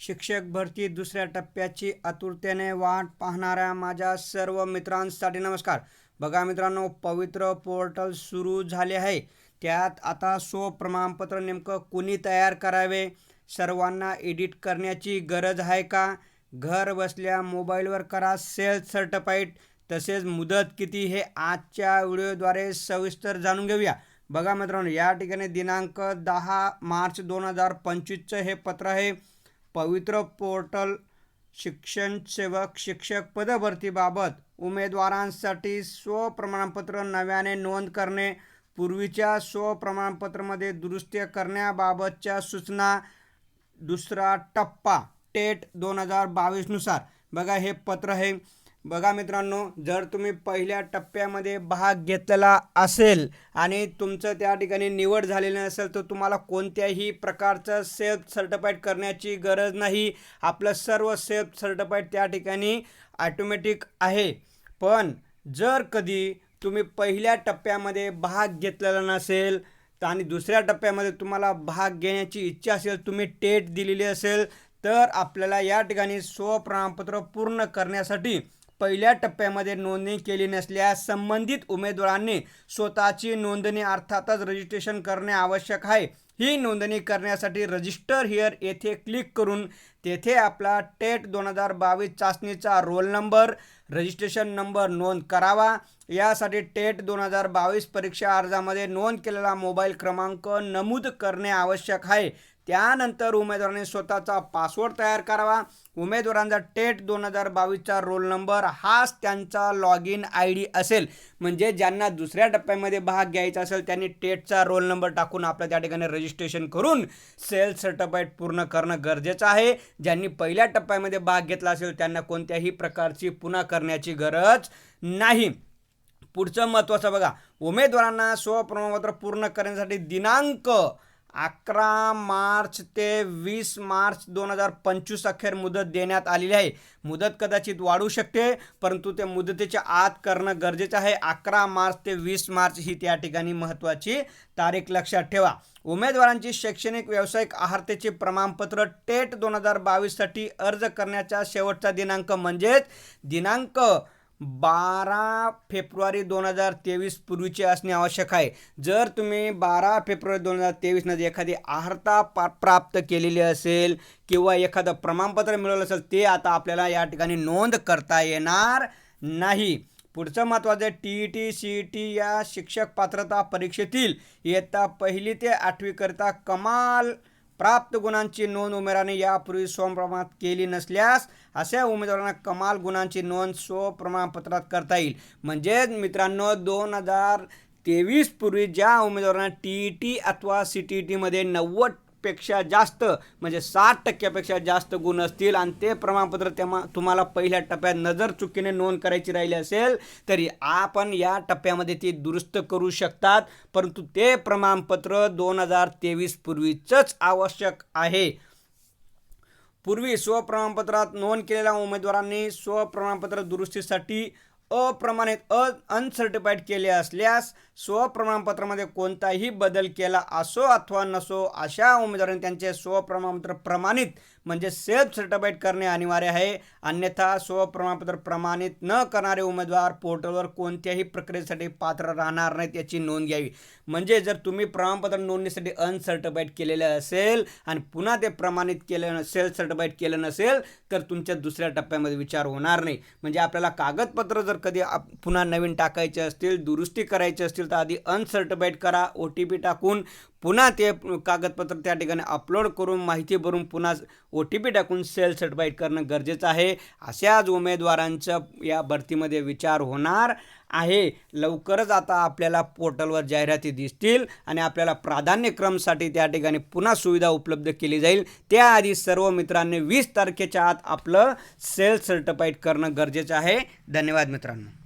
शिक्षक भरती दुसऱ्या टप्प्याची आतुरतेने वाट पाहणाऱ्या माझ्या सर्व मित्रांसाठी नमस्कार. बघा मित्रांनो पवित्र पोर्टल सुरू झाले आहे. त्यात आता सो प्रमाणपत्र नेमकं कुणी तयार करावे? सर्वांना एडिट करण्याची गरज आहे का? घर बसल्या मोबाईलवर करा सेल्फ सर्टिफाईड. तसेच मुदत किती हे आजच्या व्हिडिओद्वारे सविस्तर जाणून घेऊया. बघा मित्रांनो या ठिकाणी दिनांक दहा मार्च दोन हजार पंचवीसचं हे पत्र आहे. पवित्र पोर्टल शिक्षण सेवक शिक्षक पदभरतीबाबत उमेदवारांसाठी स्वप्रमाणपत्र नव्याने नोंद करणे पूर्वीच्या स्वप्रमाणपत्रामध्ये दुरुस्ती करण्याबाबतच्या सूचना दुसरा टप्पा टेट दोन हजार बावीसनुसार. बघा हे पत्र आहे बघा मित्रांनो जर तुम्ही पहिल्या टप्प्यामध्ये भाग घेतलेला असेल आणि तुमचं त्या ठिकाणी निवड झालेली नसेल तर तुम्हाला कोणत्याही प्रकारचं सेल्फ सर्टिफाईड करण्याची गरज नाही. आपलं सर्व सेल्फ सर्टिफाईड त्या ठिकाणी ॲटोमॅटिक आहे. पण जर कधी तुम्ही पहिल्या टप्प्यामध्ये भाग घेतलेला नसेल तर आणि दुसऱ्या टप्प्यामध्ये तुम्हाला भाग घेण्याची इच्छा असेल तुम्ही टेट दिलेली असेल तर आपल्याला या ठिकाणी स्वप्रमाणपत्र पूर्ण करण्यासाठी पहिल्या टप्प्यामध्ये नोंदणी केली नसल्यास संबंधित उमेदवारांनी स्वतःची नोंदणी अर्थातच रजिस्ट्रेशन करणे आवश्यक आहे. ही नोंदणी करण्यासाठी रजिस्टर हिअर येथे क्लिक करून तेथे आपला टेट दोन हजार बावीस चाचणीचा रोल नंबर रजिस्ट्रेशन नंबर नोंद करावा. यासाठी टेट दोन हजार बावीस परीक्षा अर्जामध्ये नोंद केलेला मोबाईल क्रमांक नमूद करणे आवश्यक आहे. त्यानंतर उमेदवाराने स्वतःचा पासवर्ड तयार करावा. उमेदवारांचा टेट दोन हजार बावीसचा रोल नंबर हाच त्यांचा लॉग इन आय डी असेल. म्हणजे ज्यांना दुसऱ्या टप्प्यामध्ये भाग घ्यायचा असेल त्यांनी टेटचा रोल नंबर टाकून आपल्या त्या ठिकाणी रजिस्ट्रेशन करून सेल्फ सर्टिफाईड पूर्ण करणं गरजेचं आहे. ज्यांनी पहिल्या टप्प्यामध्ये भाग घेतला असेल त्यांना कोणत्याही प्रकारची पुन्हा करण्याची गरज नाही. पुढचं महत्त्वाचं बघा. उमेदवारांना स्वप्रमाणपत्र पूर्ण करण्यासाठी दिनांक अकरा मार्च ते वीस मार्च दोन हजार पंचवीस अखेर मुदत देण्यात आलेली आहे. मुदत कदाचित वाढू शकते परंतु ते मुदतीच्या आत करणं गरजेचं आहे. अकरा मार्च ते वीस मार्च ही त्या ठिकाणी महत्त्वाची तारीख लक्षात ठेवा. उमेदवारांची शैक्षणिक व्यावसायिक आहारतेचे प्रमाणपत्र टेट दोन हजार बावीससाठी अर्ज करण्याचा शेवटचा दिनांक म्हणजेच दिनांक बारा फेब्रुवारी दोन हजार तेवीस पूर्वीचे असणे आवश्यक आहे. जर तुम्ही बारा फेब्रुवारी दोन हजार तेवीसमध्ये एखादी आहारता पा प्राप्त केलेली असेल किंवा एखादं प्रमाणपत्र मिळवलं असेल ते आता आपल्याला या ठिकाणी नोंद करता येणार नाही. पुढचं महत्त्वाचं T E T C E T या शिक्षक पात्रता परीक्षेतील इयत्ता पहिली ते आठवीकरिता कमाल प्राप्त गुणांची नोंद उमेदवाराने यापूर्वी स्वप्रमाणात केली नसल्यास अशा उमेदवारांना कमाल गुणांची नोंद स्वप्रमाणपत्रात करता येईल. म्हणजेच मित्रांनो दोन हजार तेवीस पूर्वी ज्या उमेदवारांना टी ई टी अथवा सी टी टीमध्ये नव्वद पेक्षा जास्त म्हणजे साठ टक्क्यापेक्षा जास्त गुण असतील आणि ते प्रमाणपत्र तेव्हा तुम्हाला पहिल्या टप्प्यात नजर चुकीने नोंद करायची राहिली असेल तरी आपण या टप्प्यामध्ये ती दुरुस्त करू शकतात. परंतु ते प्रमाणपत्र दोन हजार तेवीस पूर्वीचंच आवश्यक आहे. पूर्वी स्वप्रमाणपत्रात नोंद केलेल्या उमेदवारांनी स्वप्रमाणपत्र दुरुस्तीसाठी अप्रमाणित अ अनसर्टिफाईड केले असल्यास स्वप्रमाणपत्रामध्ये कोणताही बदल केला असो अथवा नसो अशा उमेदवारांनी त्यांचे स्वप्रमाणपत्र प्रमाणित म्हणजे सेल्फ सर्टिफाईड करणे अनिवार्य आहे. अन्यथा स्वप्रमाणपत्र प्रमाणित न करणारे उमेदवार पोर्टलवर कोणत्याही प्रक्रियेसाठी पात्र राहणार नाहीत याची नोंद घ्यावी. म्हणजे जर तुम्ही प्रमाणपत्र नोंदणीसाठी अनसर्टिफाईड केलेले असेल आणि पुन्हा ते प्रमाणित केलं सेल्फ सर्टिफाईड केलं नसेल तर तुमच्या दुसऱ्या टप्प्यामध्ये विचार होणार नाही. म्हणजे आपल्याला कागदपत्र जर कधी पुन्हा नवीन टाकायचे असतील दुरुस्ती करायची असतील तर आधी अनसर्टिफाईड करा ओ टी पी टाकून पुन्हा ते कागदपत्र त्या ठिकाणी अपलोड करून माहिती भरून पुन्हा ओ टी पी टाकून सेल सर्टिफाईड करणं गरजेचं आहे. अशाच उमेदवारांचं या भरतीमध्ये विचार होणार आहे. लवकरच आता आपल्याला पोर्टलवर जाहिराती दिसतील आणि आपल्याला प्राधान्यक्रमसाठी त्या ठिकाणी पुन्हा सुविधा उपलब्ध केली जाईल. त्याआधी सर्व मित्रांनी वीस तारखेच्या आत आपलं सेल सर्टिफाईड करणं गरजेचं आहे. धन्यवाद मित्रांनो.